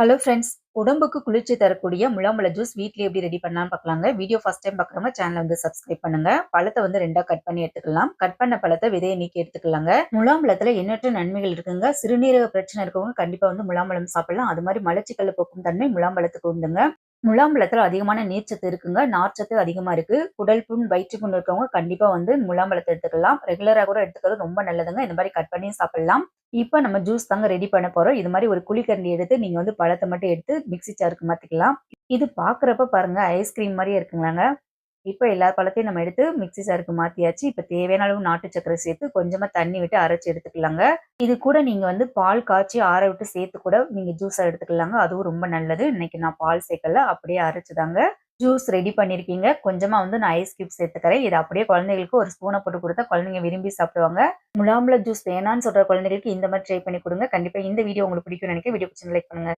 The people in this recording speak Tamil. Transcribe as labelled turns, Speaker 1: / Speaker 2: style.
Speaker 1: ஹலோ ஃப்ரெண்ட்ஸ் உடம்புக்கு குளிர்ச்சி தரக்கூடிய முலாம்பழ ஜூஸ் வீட்லயே எப்படி ரெடி பண்ணலாம்னு பார்க்கலாங்க. வீடியோ ஃபர்ஸ்ட் டைம் பார்க்குறவங்க சேனல் வந்து சப்ஸ்கிரைப் பண்ணுங்க. பழத்தை வந்து ரெண்டா கட் பண்ணி எடுத்துக்கலாம். கட் பண்ண பழத்தை விதையை நீக்கி எடுத்துக்கலாங்க. முலாம்பழத்தில் எண்ணற்ற நன்மைகள் இருக்குங்க. சிறுநீரக பிரச்சனை இருக்கவங்க கண்டிப்பா வந்து முலாம்பழம் சாப்பிடலாம். அது மாதிரி மலச்சிக்கல்ல போக்கும் தன்மை முலாம்பழத்துக்கு உண்டுங்க. முலாம்பழத்துல அதிகமான நீர்ச்சத்து இருக்குங்க. நார்ச்சத்து அதிகமா இருக்கு. குடல் புண் வயிற்று புண் இருக்கவங்க கண்டிப்பா வந்து முலாம்பழத்தை எடுத்துக்கலாம். ரெகுலரா கூட எடுத்துக்கிறது ரொம்ப நல்லதுங்க. இந்த மாதிரி கட் பண்ணி சாப்பிடலாம். இப்போ நம்ம ஜூஸ் தாங்க ரெடி பண்ண போகிறோம் இது மாதிரி ஒரு குழிக்கரண்டி எடுத்து நீங்கள் வந்து பழத்தை மட்டும் எடுத்து மிக்ஸி சாருக்கு மாற்றிக்கலாம் இது பார்க்குறப்ப பாருங்கள் ஐஸ்கிரீம் மாதிரியே இருக்குங்களாங்க. இப்போ எல்லா பழத்தையும் நம்ம எடுத்து மிக்ஸி சாருக்கு மாற்றியாச்சு இப்போ தேவையான அளவு நாட்டு சக்கரை சேர்த்து கொஞ்சமாக தண்ணி விட்டு அரைச்சி எடுத்துக்கலாங்க. இது கூட நீங்கள் வந்து பால் காய்ச்சி ஆற விட்டு சேர்த்து கூட நீங்கள் ஜூஸாக எடுத்துக்கலாங்க. அதுவும் ரொம்ப நல்லது. இன்னைக்கு நான் பால் சேர்க்கல அப்படியே அரைச்சிதாங்க. ஜூஸ் ரெடி பண்ணிருக்கீங்க. கொஞ்சமா வந்து நான் ஐஸ் கியூப் சேர்த்துக்கிறேன். இதை அப்படியே குழந்தைகளுக்கு ஒரு ஸ்பூனை போட்டு கொடுத்தா குழந்தைங்க விரும்பி சாப்பிடுவாங்க. முலாம்பழ ஜூஸ் வேணான்னு சொல்ற குழந்தைகளுக்கு இந்த மாதிரி ட்ரை பண்ணி கொடுங்க. கண்டிப்பா இந்த வீடியோ உங்களுக்கு பிடிக்கும் நினைக்க வீடியோ பிடிச்சி லைக் பண்ணுங்க.